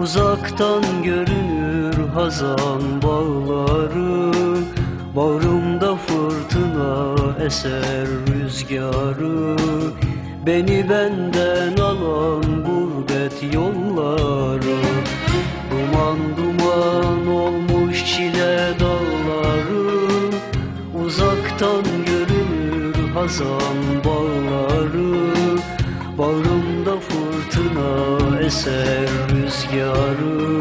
Uzaktan görünür hazan bağları Bağrımda fırtına eser rüzgarı. Beni benden alan gurbet yolları Duman duman olmuş çile dağları. Uzaktan görünür hazan bağları Bağrımda fırtına eser rüzgarı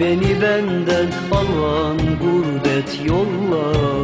Beni benden alan gurbet yolları